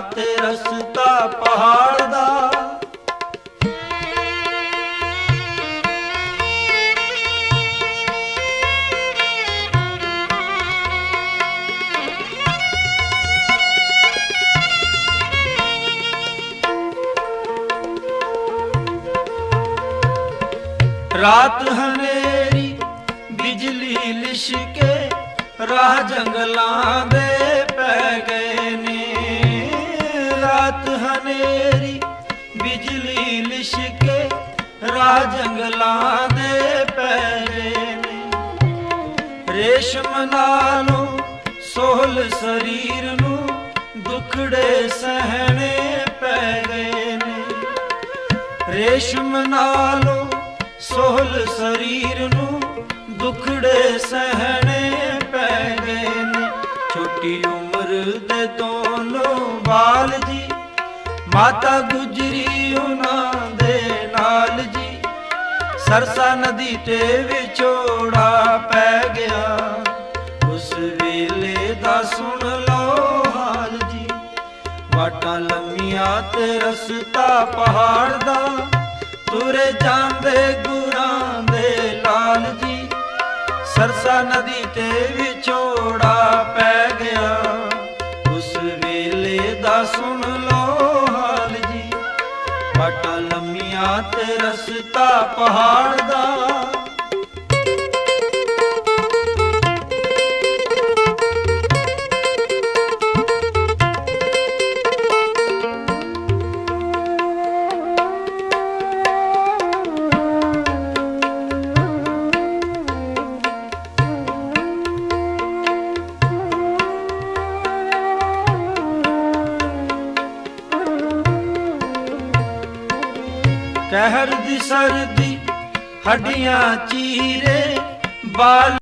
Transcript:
ਤੇ ਰਸਤਾ ਪਹਾੜ ਦਾ। ਰਾਤ ਹਨੇਰੀ ਬਿਜਲੀ ਲਿਸ਼ਕੇ ਰਾਹ ਜੰਗਲਾਂ ਦੇ ਪੈ ਗਏ। ਹਨੇਰੀ ਬਿਜਲੀ ਲਿਸ਼ਕੇ ਰਾਹ ਜੰਗਲਾਂ ਦੇ ਪੈ ਗਏ ਨੇ। ਰੇਸ਼ਮ ਨਾਲੋਂ ਸੋਹਲ ਸਰੀਰ ਨੂੰ ਦੁਖੜੇ ਸਹਣੇ ਪੈ ਗਏ ਨੇ। ਰੇਸ਼ਮ ਨਾਲੋਂ ਸੋਹਲ ਸਰੀਰ ਨੂੰ ਦੁਖੜੇ ਸਹਣੇ ਪੈ ਗਏ ਨੇ। ਛੋਟੀ ਉਮਰ ਦੇ ਦੋਨੋਂ ਬਾਲ ਜੀ ਮਾਤਾ ਗੁਜਰੀ ਉਹਨਾਂ ਦੇ ਨਾਲ ਜੀ। ਸਰਸਾ ਨਦੀ ਤੇ ਵਿਛੋੜਾ ਪੈ ਗਿਆ। ਉਸ ਵੇਲੇ ਦਾ ਸੁਣ ਲਓ ਹਾਲ ਜੀ। ਵਾਟਾਂ ਲੰਮੀਆਂ ਤੇ ਰਸਤਾ ਪਹਾੜ ਦਾ। ਤੁਰੇ ਜਾਂਦੇ ਗੁਰਾਂ ਦੇ ਲਾਲ ਜੀ। ਸਰਸਾ ਨਦੀ ਤੇ ਵਿਛੋੜਾ ਰਸਤਾ ਪਹਾੜ ਦਾ। ਕਹਿਰ ਦੀ ਸਰਦੀ ਹੱਡੀਆਂ ਚੀਰੇ ਬਾਲ